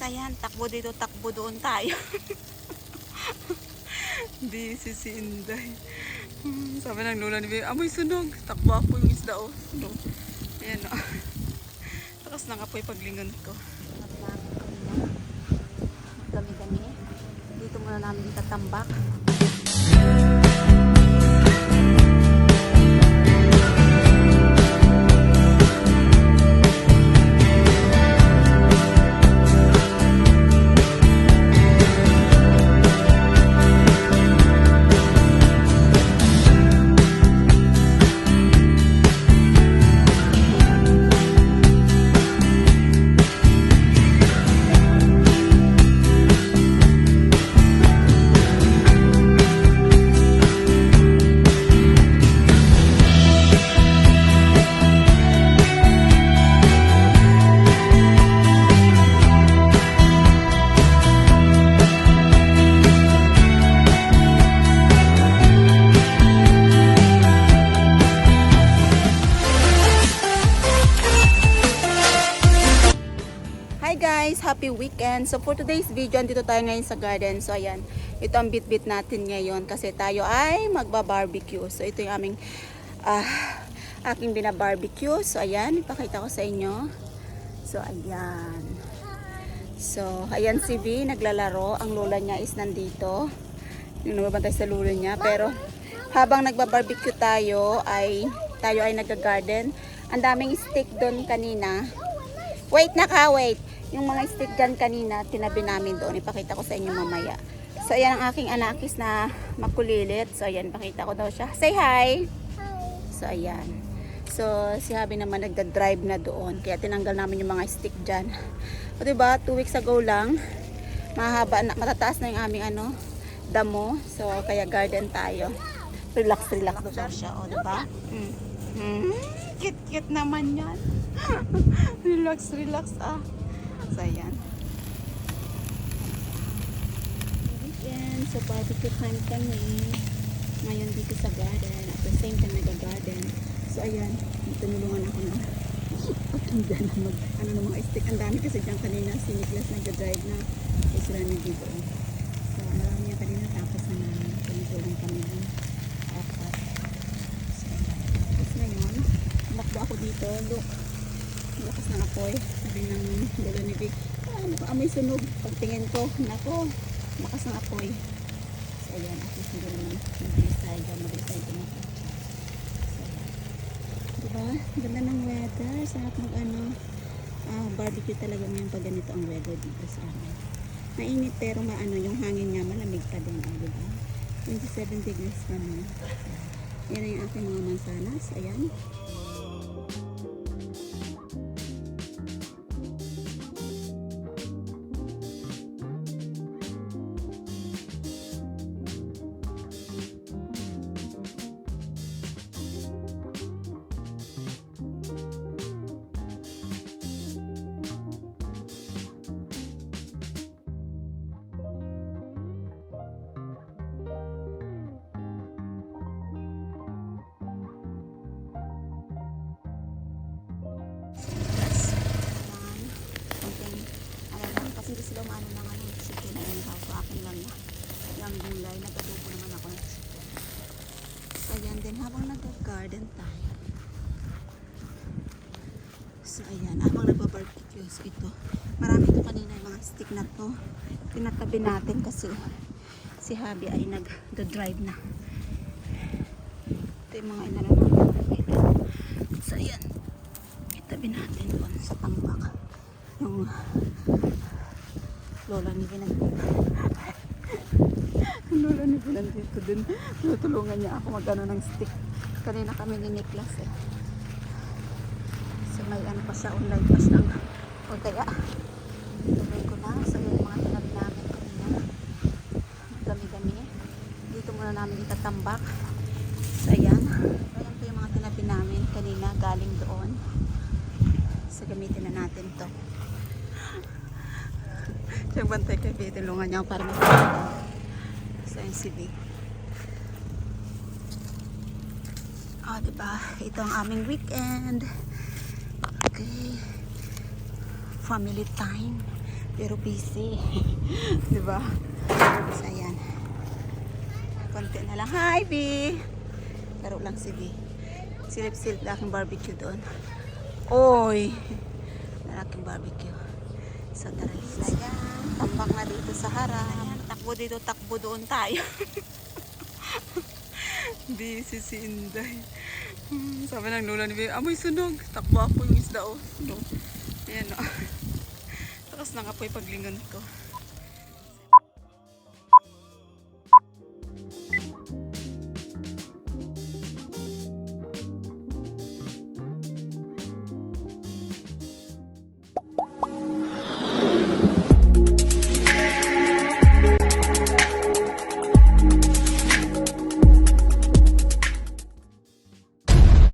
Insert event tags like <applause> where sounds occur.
Ayan, takbo dito, takbo doon tayo. <laughs> Di si Inday. Hmm, Sabi ng lola ni Bea, amoy sunog. Takbo ako yung isda oh. Sunog. Ayan oh. <laughs> Takas na kapoy paglingon ko. Dami-dami. Dito muna namin itatambak. Hi Happy weekend! So for today's video, andito tayo ngayon sa garden. So ayan, ito ang bit-bit natin ngayon kasi tayo ay magba-barbecue. So ito yung aming ah, aking bina-barbecue. So ayan, ipakita ko sa inyo. So ayan. So ayan si V, naglalaro. Ang lola niya is nandito. Yung nababantay sa lola niya. Pero habang nagba-barbecue tayo ay tayo ay nag-garden. Ang daming stick doon kanina. Wait na ka, wait. Yung mga stick dyan kanina, tinabi namin doon. Ipakita ko sa inyo mamaya. So, ayan ang aking anakis na makulilit. So, ayan, pakita ko daw siya. Say hi! So, ayan. So, si Habi naman nagda-drive na doon. Kaya tinanggal namin yung mga stick dyan. O, diba, two weeks ago lang, mahaba na, matataas na yung aming ano, damo. So, kaya garden tayo. Relax, relax daw siya. O, diba? Mm. Mm. Cute, cute naman yan. <laughs> relax, relax ah. So, ayan. Weekend, so barbecue time kami. Ngayon dito sa garden. At the same time, nag-garden. So, ayan. Tinulungan ako na. Ang dyan na mag, ano ng mga stick. Ang dami kasi dyan kanina. Si Nicholas nag-drive na. Kaya sila nandito. So, marami yan kanina. Tapos na namin. Tinutulong kami ng apat. So, tapos ngayon, tumakbo ako dito. Look, lakas ng apoy. Sabi ng dala ni Vic, ah, ano ba, amoy sunog. Pagtingin ko, nako, lakas ng apoy. So, ayan, at least hindi naman mabilis tayo. Mabilis tayo tumakbo. So, diba? Ganda ng weather. Sarap mag ano, ah, barbecue talaga ngayon pag ganito ang weather dito sa amin. Mainit pero maano, yung hangin niya malamig pa din. Oh, diba? 27 degrees kami. Yan ang aking mga mansanas. Ayan. Hindi sila maano ng ano chicken na yung so akin lang na yung gulay nagatubo naman ako ayan din habang nag-garden tayo. So ayan habang nagpa-barbecue so ito. Marami ito kanina yung mga stick na to. Tinatabi natin kasi si Habi ay nag-drive na. Ito yung mga inano so ayan. Itabi natin doon sa tambak. Yung lola ni Binandito yung <laughs> lola ni Binandito din. Tutulungan niya ako magano ng stick. Kanina kami ni Niklas eh. So may ano pa siya online pa siya. O kaya tuloy ko na. So yung mga tinabi namin kanina dami-dami. Dito muna namin itatambak. So ayan. Ayan po yung mga tinabi namin kanina galing doon. So gamitin na natin to. Siyang bantay kay Bea, tulungan niya para. So yung si Bea. Oh, diba? Ito ang aming weekend. Okay. Family time. Pero busy. <laughs> Di ba? So, ayan. Konti na lang. Hi, B! Laro lang si B. Silip-silip na aking barbecue doon. Oy! Na aking barbecue. So, tara let's Ayan, tambak na dito sa harap. Ayan, takbo dito, takbo doon tayo. <laughs> Busy si Inday. Hmm, Sabi ng lola ni Bea, amoy sunog. Takbo ako yung isda oh. No. Ayan o. <laughs> Takas na nga po yung paglingon ko.